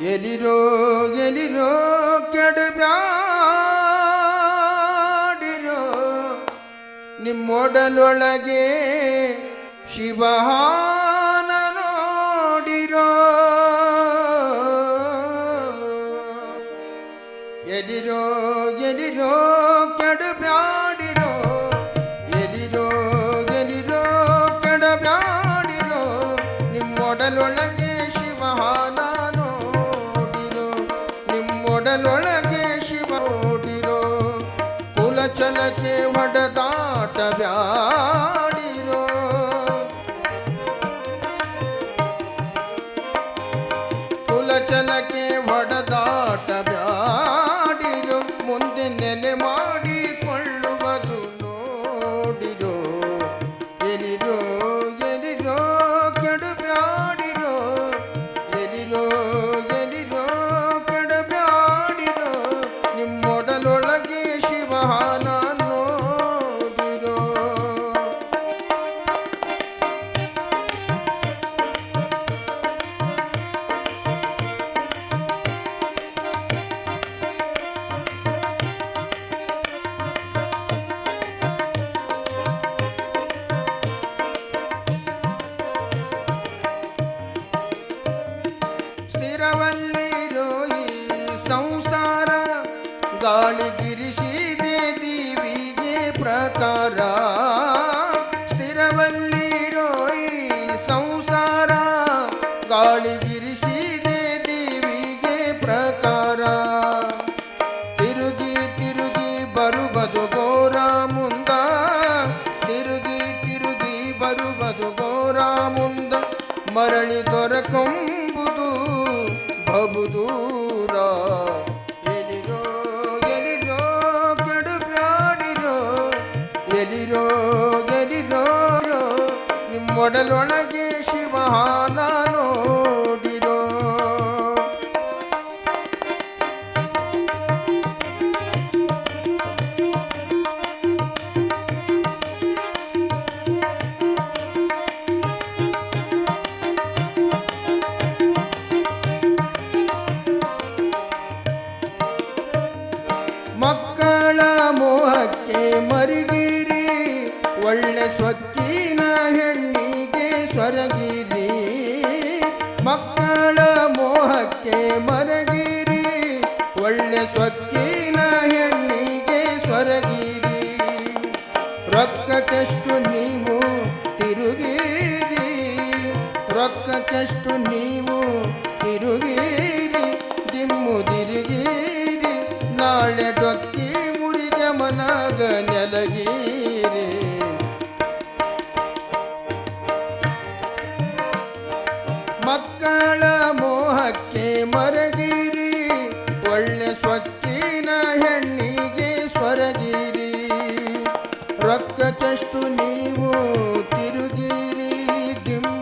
ಎಲಿರೋ ಎಲಿರೋ ಕೆಡಬ್ಯಾಡಿರೋ. ನಿಮ್ಮೊಡಲೊಳಗೆ ಶಿವ ನೋಡಿರೋ. ಎಲಿರೋ ಎಲಿರೋ जनकी ಕಾಳಿಗಿರಿಸಿದೆ ದೇವಿಗೆ ಪ್ರಕಾರ. ತಿರುಗಿ ತಿರುಗಿ ಬರುವುದು ಗೋರ ಮುಂದ. ತಿರುಗಿ ತಿರುಗಿ ಬರುವುದು ಗೋರ ಮುಂದ. ಮರಳಿ ದೊರಕೊಂಬುದು ಬಹುದೂರ ಎಲಿರೋ ಎಲಿರೋ ಕೆಡು ಬ್ಯಾಡಿರೋ ಎಲಿರೋ ಎಲಿರೋ ನಿಮ್ಮೊಡಲೊಳಗೆ মহানানো చెస్టు నీవు తిరుగిరి దిమ్మ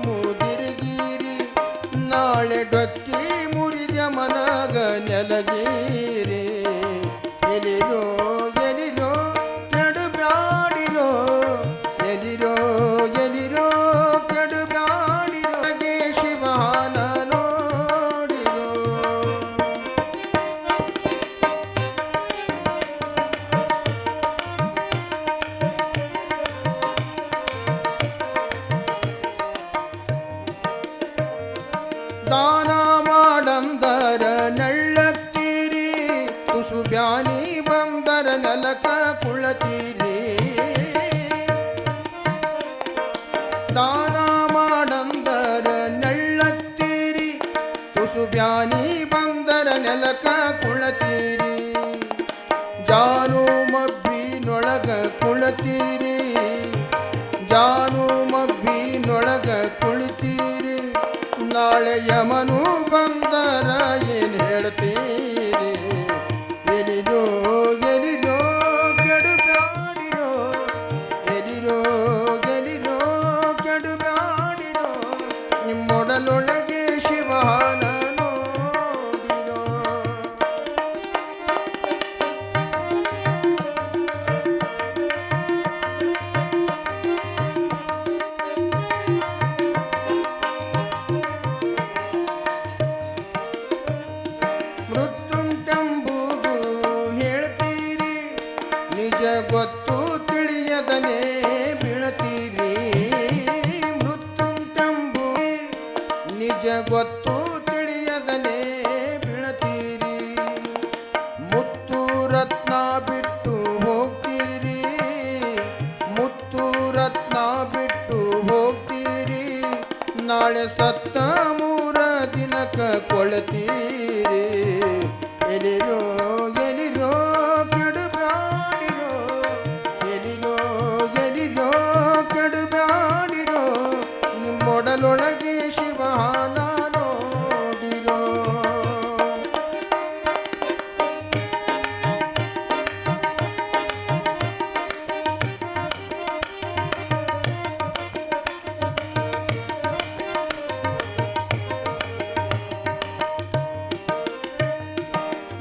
Good.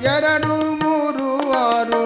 ಎರಡು ಮೂರು ಆರು